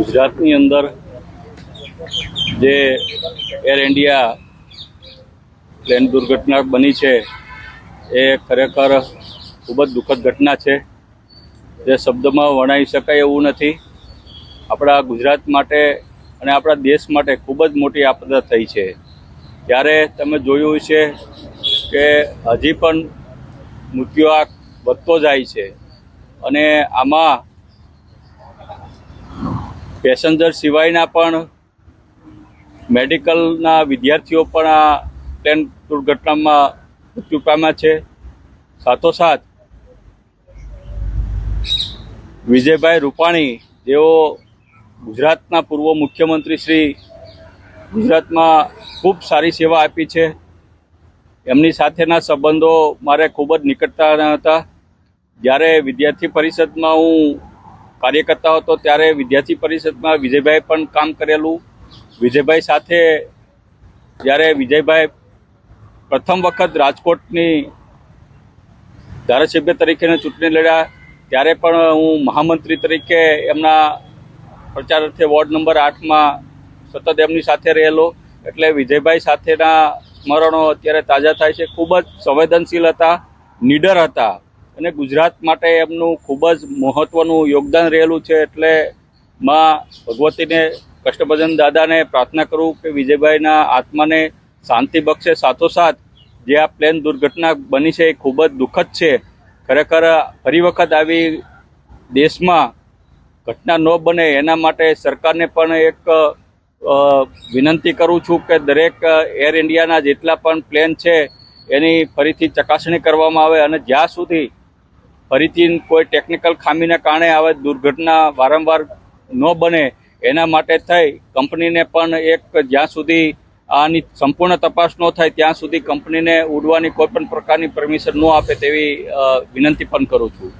ગુજરાતની અંદર જે એર ઇન્ડિયા પ્લેન દુર્ઘટના બની છે, એ ખરેખર ખૂબ જ દુઃખદ ઘટના છે. જે શબ્દમાં વર્ણાવી શકાય એવું નથી. આપણા ગુજરાત માટે અને આપણા દેશ માટે ખૂબ જ મોટી આપદા થઈ છે. ત્યારે તમે જોયું છે કે હજી પણ મૃત્યુઆંક વધતો જાય છે અને આમાં પેસેન્જર સિવાયના પણ મેડિકલના વિદ્યાર્થીઓ પણ આ ટ્રેન દુર્ઘટનામાં મૃત્યુ પામ્યા છે. સાથોસાથ વિજયભાઈ રૂપાણી, જેઓ ગુજરાતના પૂર્વ મુખ્યમંત્રી શ્રી, ગુજરાતમાં ખૂબ સારી સેવા આપી છે. એમની સાથેના સંબંધો મારે ખૂબ જ નિકટતાના હતા. જ્યારે વિદ્યાર્થી પરિષદમાં હું કાર્ય કરતા હતો ત્યારે વિદ્યાર્થી પરિષદમાં વિજયભાઈ પણ કામ કરેલું. વિજયભાઈ સાથે જ્યારે વિજયભાઈ પ્રથમ વખત રાજકોટની ધારાસભ્ય તરીકેની ચૂંટણી લડ્યા, ત્યારે પણ હું મહામંત્રી તરીકે એમના પ્રચાર અર્થે વોર્ડ નંબર આઠમાં સતત એમની સાથે રહેલો. એટલે વિજયભાઈ સાથેના સ્મરણો અત્યારે તાજા થાય છે. ખૂબ જ સંવેદનશીલ હતા, નીડર હતા. અને ગુજરાત માટે એમનું ખૂબ જ મહત્ત્વનું યોગદાન રહેલું છે એટલે માં ભગવતીને, કષ્ટભજન દાદાને પ્રાર્થના કરું કે વિજયભાઈના આત્માને શાંતિ બક્ષે સાથોસાથ જે આ પ્લેન દુર્ઘટના બની છે એ ખૂબ જ દુઃખદ છે. ખરેખર ફરી વખત આવી દેશમાં ઘટના ન બને એના માટે સરકારને પણ એક વિનંતી કરું છું કે દરેક એર ઇન્ડિયાના જેટલા પણ પ્લેન છે એની ફરીથી ચકાસણી કરવામાં આવે અને જ્યાં સુધી ફરીથી કોઈ ટેકનિકલ ખામીના કારણે આવે દુર્ઘટના વારંવાર ન બને, એના માટે થઈ કંપનીને પણ એક જ્યાં સુધી આની સંપૂર્ણ તપાસ ન થાય, ત્યાં સુધી કંપનીને ઉડવાની કોઈ પણ પ્રકારની પરમિશન ન આપે તેવી વિનંતી પણ કરું છું.